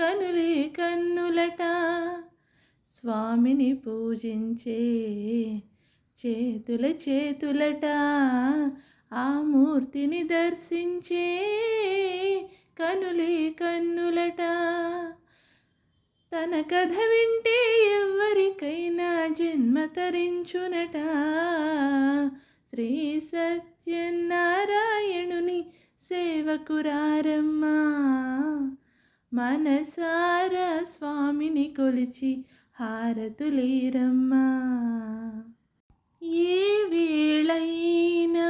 కనులే కన్నులట స్వామిని పూజించే చేతుల చేతులట ఆ మూర్తిని దర్శించే కనులే కన్నులట. తన కథ వింటే ఎవరికైనా జన్మ తరించునట. శ్రీ సత్యనారాయణుని సేవకురారమ్మా. మనసార స్వామిని కొలిచి హారతులేరమ్మా. ఏ వేళైనా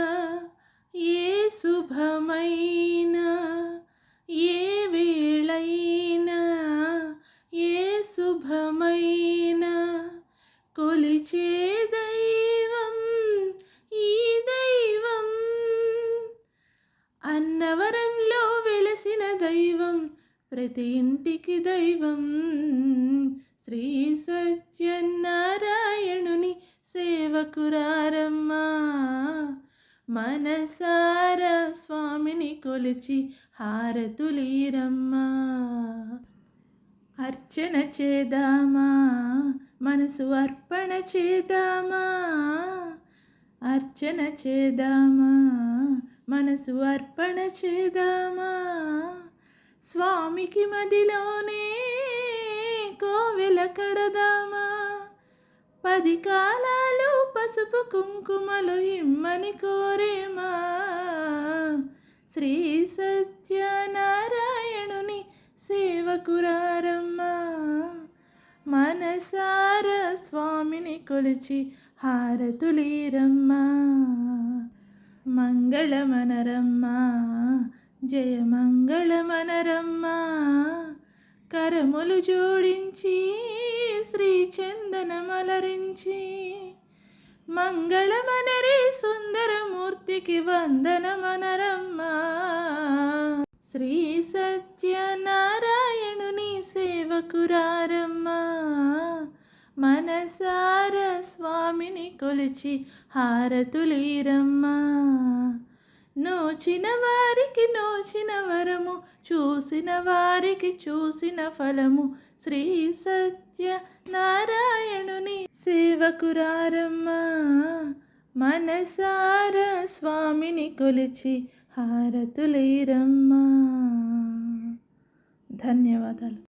ఏ శుభమైనా ప్రతి ఇంటికి దైవం శ్రీ సత్యనారాయణుని సేవకురారమ్మా. మనసార స్వామిని కొలిచి హారతులీరమ్మా. అర్చన చేద్దామా? మనసు అర్పణ చేద్దామా? అర్చన చేద్దామా? మనసు అర్పణ చేద్దామా? స్వామికి మదిలోనే కోవెల కడదామా? పది కాలాలు పసుపు కుంకుమలు ఇమ్మని కోరేమా? శ్రీ సత్యనారాయణుని సేవకురారమ్మా మనసార స్వామిని కొలిచి హారతులీరమ్మా. మంగళమనరమ్మా. జయ మంగళమనరమ్మా కరములు జోడించి శ్రీ చందనమలరించి మంగళమనరే సుందరమూర్తికి వందనమనరమ్మా. శ్రీ సత్యనారాయణుని సేవకురారమ్మా మనసార స్వామిని కొలిచి హారతులీరమ్మా. నోచిన వారికి నోచిన వరము చూసిన వారికి చూసిన ఫలము. శ్రీ సత్య నారాయణుని సేవకురారమ్మా మనసార స్వామిని కొలిచి హారతులేరమ్మా. ధన్యవాదాలు.